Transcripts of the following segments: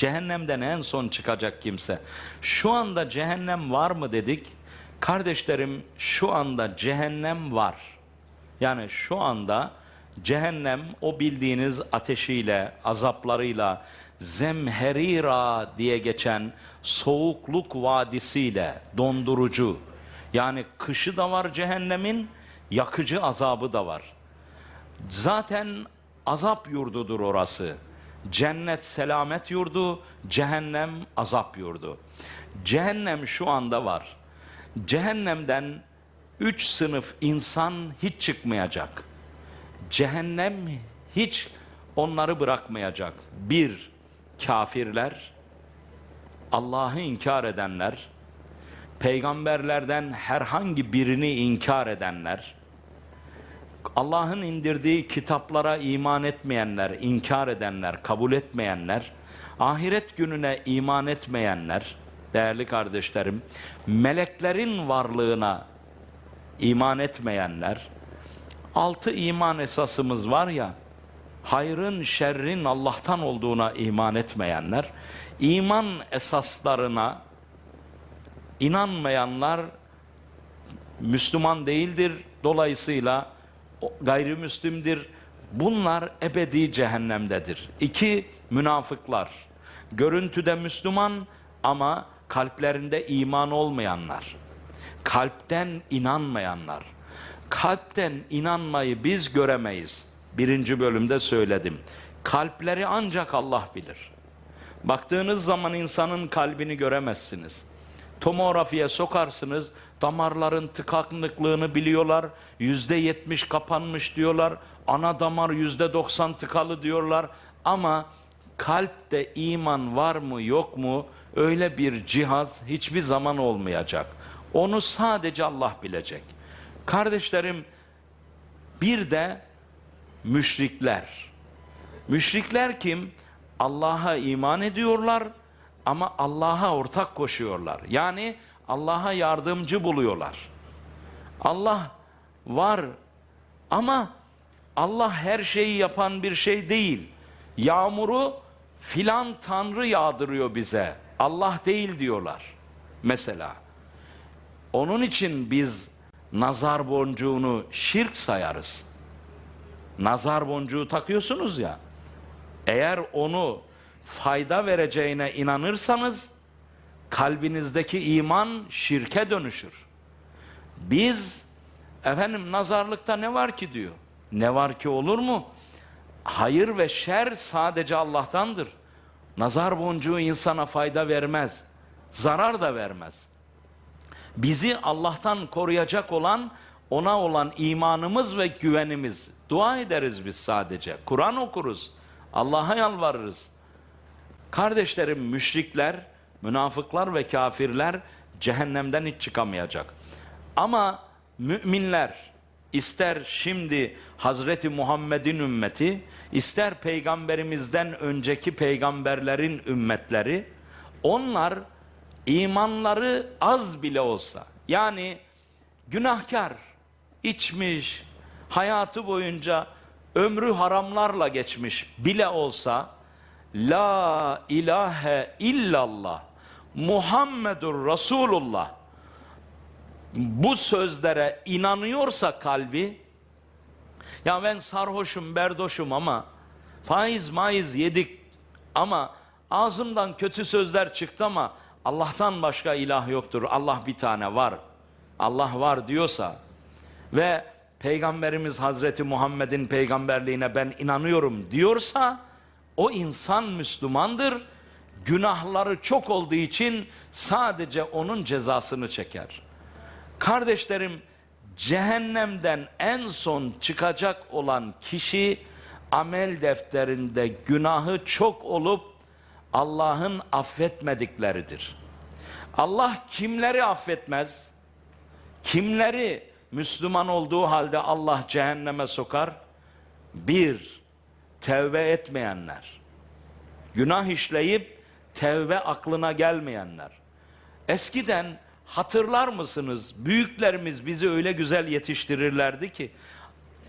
Cehennemden en son çıkacak kimse. Şu anda cehennem var mı dedik? Kardeşlerim şu anda cehennem var. Yani şu anda cehennem o bildiğiniz ateşiyle, azaplarıyla, zemherira diye geçen soğukluk vadisiyle dondurucu. Yani kışı da var cehennemin, yakıcı azabı da var. Zaten azap yurdudur orası. Cennet selamet yurdu, cehennem azap yurdu. Cehennem şu anda var. Cehennemden üç sınıf insan hiç çıkmayacak. Cehennem hiç onları bırakmayacak. Bir, kafirler, Allah'ı inkar edenler, peygamberlerden herhangi birini inkar edenler, Allah'ın indirdiği kitaplara iman etmeyenler, inkar edenler, kabul etmeyenler, ahiret gününe iman etmeyenler, değerli kardeşlerim, meleklerin varlığına iman etmeyenler, altı iman esasımız var ya, hayrın şerrin Allah'tan olduğuna iman etmeyenler, iman esaslarına inanmayanlar Müslüman değildir. Dolayısıyla gayrimüslimdir. Bunlar ebedi cehennemdedir. İki, münafıklar. Görüntüde Müslüman ama kalplerinde iman olmayanlar. Kalpten inanmayanlar. Kalpten inanmayı biz göremeyiz. Birinci bölümde söyledim. Kalpleri ancak Allah bilir. Baktığınız zaman insanın kalbini göremezsiniz. Tomografiye sokarsınız, damarların tıkanıklığını biliyorlar. Yüzde yetmiş kapanmış diyorlar. Ana damar yüzde doksan tıkalı diyorlar. Ama kalpte iman var mı yok mu öyle bir cihaz hiçbir zaman olmayacak. Onu sadece Allah bilecek. Kardeşlerim bir de müşrikler. Müşrikler kim? Allah'a iman ediyorlar ama Allah'a ortak koşuyorlar. Yani Allah'a yardımcı buluyorlar. Allah var ama Allah her şeyi yapan bir şey değil. Yağmuru filan tanrı yağdırıyor bize. Allah değil diyorlar. Mesela. Onun için biz nazar boncuğunu şirk sayarız. Nazar boncuğu takıyorsunuz ya. Eğer onu fayda vereceğine inanırsanız kalbinizdeki iman şirke dönüşür. Biz efendim nazarlıkta ne var ki diyor. Ne var ki olur mu? Hayır ve şer sadece Allah'tandır. Nazar boncuğu insana fayda vermez. Zarar da vermez. Bizi Allah'tan koruyacak olan ona olan imanımız ve güvenimiz. Dua ederiz biz sadece. Kur'an okuruz. Allah'a yalvarırız. Kardeşlerim müşrikler, münafıklar ve kafirler cehennemden hiç çıkamayacak. Ama müminler ister şimdi Hazreti Muhammed'in ümmeti, ister peygamberimizden önceki peygamberlerin ümmetleri, onlar imanları az bile olsa, yani günahkar, içmiş, hayatı boyunca ömrü haramlarla geçmiş bile olsa, La ilahe illallah Muhammedur Resulullah bu sözlere inanıyorsa kalbi ya ben sarhoşum berdoşum ama faiz maiz yedik ama ağzımdan kötü sözler çıktı ama Allah'tan başka ilah yoktur. Allah bir tane var. Allah var diyorsa ve Peygamberimiz Hazreti Muhammed'in peygamberliğine ben inanıyorum diyorsa o insan Müslümandır. Günahları çok olduğu için sadece onun cezasını çeker. Kardeşlerim cehennemden en son çıkacak olan kişi amel defterinde günahı çok olup Allah'ın affetmedikleridir. Allah kimleri affetmez? Kimleri Müslüman olduğu halde Allah cehenneme sokar? Bir, tevbe etmeyenler. Günah işleyip tevbe aklına gelmeyenler. Eskiden hatırlar mısınız? Büyüklerimiz bizi öyle güzel yetiştirirlerdi ki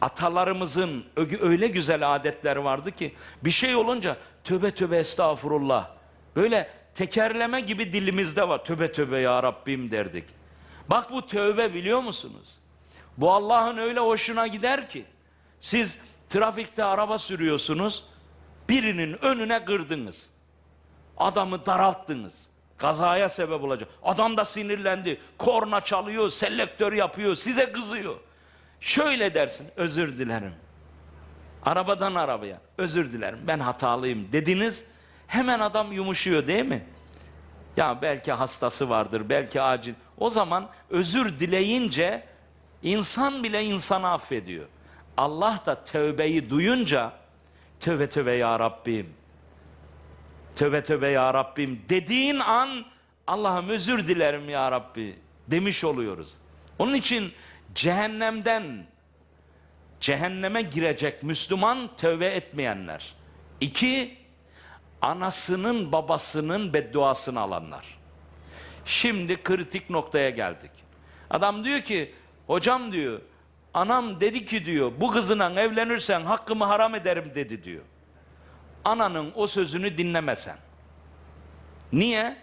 atalarımızın öyle güzel adetleri vardı ki bir şey olunca tövbe tövbe estağfurullah Böyle tekerleme gibi dilimizde var. Töbe töbe ya Rabbim derdik. Bak bu tövbe biliyor musunuz? Bu Allah'ın öyle hoşuna gider ki. Siz trafikte araba sürüyorsunuz. Birinin önüne kırdınız. Adamı daralttınız. Kazaya sebep olacak. Adam da sinirlendi. Korna çalıyor, selektör yapıyor, size kızıyor. Şöyle dersin, özür dilerim. Arabadan arabaya, özür dilerim ben hatalıyım dediniz. Hemen adam yumuşuyor değil mi? Ya belki hastası vardır, belki acil. O zaman özür dileyince insan bile insanı affediyor. Allah da tövbeyi duyunca tövbe tövbe ya Rabbim. Tövbe tövbe ya Rabbim dediğin an Allah'ım özür dilerim ya Rabbi demiş oluyoruz. Onun için cehennemden cehenneme girecek Müslüman tövbe etmeyenler. İki, anasının babasının bedduasını alanlar. Şimdi kritik noktaya geldik. Adam diyor ki, hocam diyor, anam dedi ki diyor, bu kızına evlenirsen hakkımı haram ederim dedi diyor. Ananın o sözünü dinlemesen. Niye?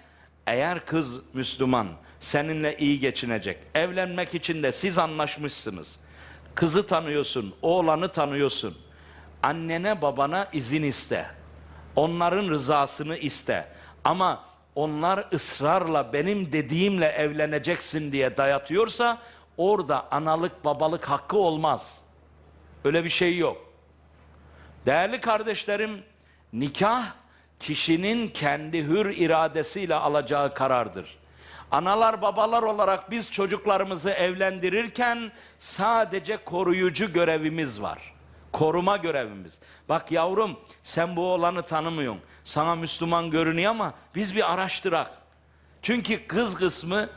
Eğer kız Müslüman seninle iyi geçinecek, evlenmek için de siz anlaşmışsınız. Kızı tanıyorsun, oğlanı tanıyorsun. Annene babana izin iste. Onların rızasını iste. Ama onlar ısrarla benim dediğimle evleneceksin diye dayatıyorsa orada analık babalık hakkı olmaz. Öyle bir şey yok. Değerli kardeşlerim, nikah kişinin kendi hür iradesiyle alacağı karardır. Analar babalar olarak biz çocuklarımızı evlendirirken sadece koruyucu görevimiz var. Koruma görevimiz. Bak yavrum sen bu oğlanı tanımıyorsun. Sana Müslüman görünüyor ama biz bir araştırak. Çünkü kız kısmı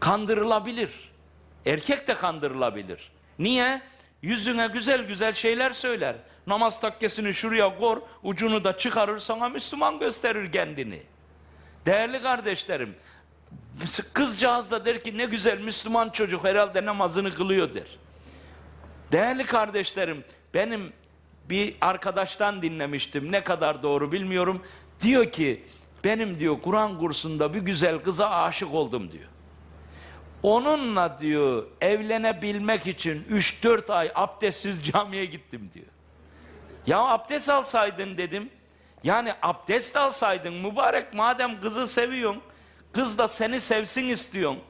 kandırılabilir. Erkek de kandırılabilir. Niye? Yüzüne güzel güzel şeyler söyler. Namaz takkesini şuraya kor, ucunu da çıkarır sana Müslüman gösterir kendini. Değerli kardeşlerim, kızcağız da der ki ne güzel Müslüman çocuk herhalde namazını kılıyor der. Değerli kardeşlerim, benim bir arkadaştan dinlemiştim. Ne kadar doğru bilmiyorum. Diyor ki, benim diyor Kur'an kursunda bir güzel kıza aşık oldum diyor. Onunla diyor evlenebilmek için 3-4 ay abdestsiz camiye gittim diyor. Ya abdest alsaydın dedim. Yani abdest alsaydın mübarek madem kızı seviyorsun. Kız da seni sevsin istiyorsun.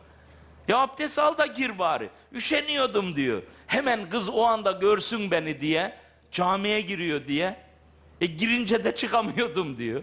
Ya abdest al da gir bari. Üşeniyordum diyor. Hemen kız o anda görsün beni diye. Camiye giriyor diye. E girince de çıkamıyordum diyor.